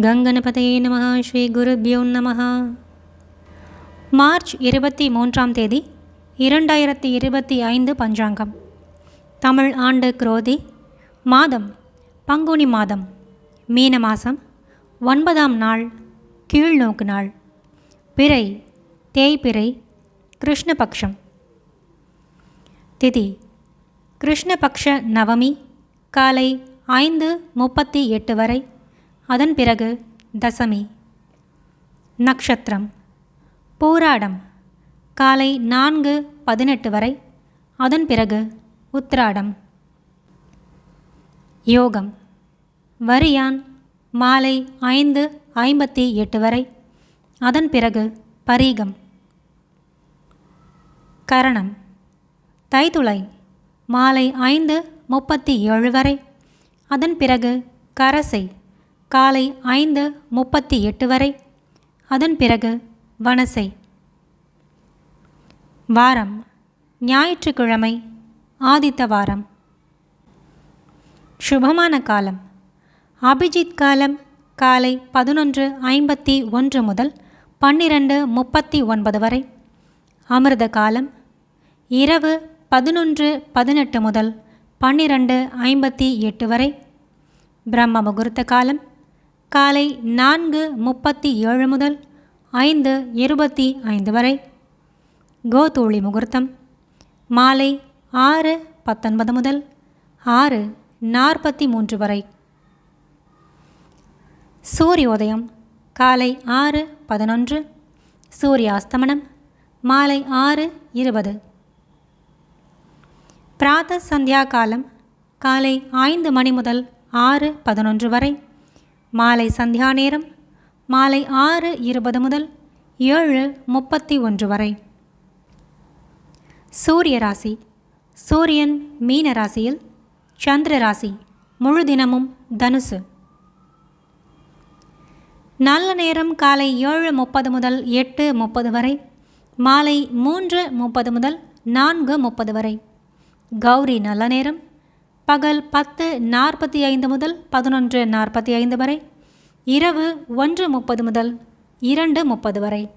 கங்கணபதையே நம ஸ்ரீ குருபியோ நம மார்ச் இருபத்தி மூன்றாம் தேதி இரண்டாயிரத்தி இருபத்தி ஐந்து பஞ்சாங்கம். தமிழ் ஆண்டு குரோதி மாதம் பங்குனி மாதம் மீன மாதம் ஒன்பதாம் நாள் கீழ்நோக்கு நாள். பிறை தேய்பிறை கிருஷ்ணபக்ஷம். திதி கிருஷ்ணபக்ஷ நவமி காலை ஐந்து முப்பத்தி எட்டு வரை. அதன் பிறகு தசமி. நக்ஷத்திரம். பூராடம். காலை நான்கு பதினெட்டு வரை. அதன் பிறகு உத்திராடம். யோகம். வரியான் மாலை ஐந்து ஐம்பத்தி எட்டு வரை. அதன் பிறகு பரீகம். கரணம். தைத்துளை. மாலை ஐந்து முப்பத்தி ஏழு வரை. அதன் பிறகு கரசை. காலை ஐந்து முப்பத்தி எட்டு வரை. அதன் பிறகு வனசை. வாரம். ஞாயிற்றுக்கிழமை ஆதித்த வாரம். சுபமான காலம். அபிஜித் காலம் காலை பதினொன்று ஐம்பத்தி ஒன்று முதல் பன்னிரண்டு முப்பத்தி ஒன்பது வரை. அமிர்த காலம் இரவு பதினொன்று பதினெட்டு முதல் பன்னிரண்டு ஐம்பத்தி எட்டு வரை. பிரம்ம முகூர்த்த காலம் காலை நான்கு முப்பத்தி ஏழு முதல் ஐந்து இருபத்தி ஐந்து வரை. கோதூளி முகூர்த்தம். மாலை ஆறு பத்தொன்பது முதல் ஆறு நாற்பத்தி மூன்று வரை. சூரியோதயம் காலை ஆறு பதினொன்று. சூரியாஸ்தமனம் மாலை ஆறு இருபது. பிராத சந்தியா காலம். காலை ஐந்து மணி முதல் ஆறு பதினொன்று வரை. மாலை சந்தியா நேரம் மாலை ஆறு இருபது முதல் ஏழு முப்பத்தி ஒன்று வரை. சூரிய ராசி சூரியன் மீன ராசியில் சந்திர ராசி முழு தினமும் தனுசு. நல்ல நேரம் காலை ஏழு முப்பது முதல் எட்டு முப்பது வரை மாலை மூன்று முப்பது முதல் நான்கு முப்பது வரை. கௌரி நல்ல நேரம் பகல் பத்து நாற்பத்தி ஐந்து முதல் பதினொன்று நாற்பத்தி ஐந்து வரை இரவு ஒன்று முப்பது முதல் இரண்டு முப்பது வரை.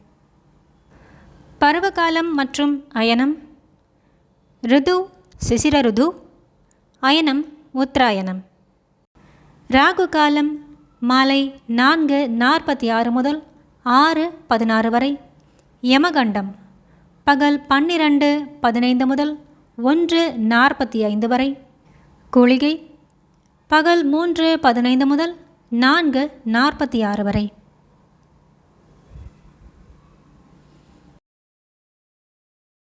பருவகாலம் மற்றும் அயனம். ரிது சிசிர ருது அயனம் உத்தராயணம். ராகு காலம் மாலை நான்கு நாற்பத்தி ஆறு முதல் ஆறு பதினாறு வரை யமகண்டம். பகல் பன்னிரண்டு பதினைந்து முதல் ஒன்று நாற்பத்தி ஐந்து வரை. குளிகை பகல் மூன்று பதினைந்து முதல் நான்கு நாற்பத்தி ஆறு வரை.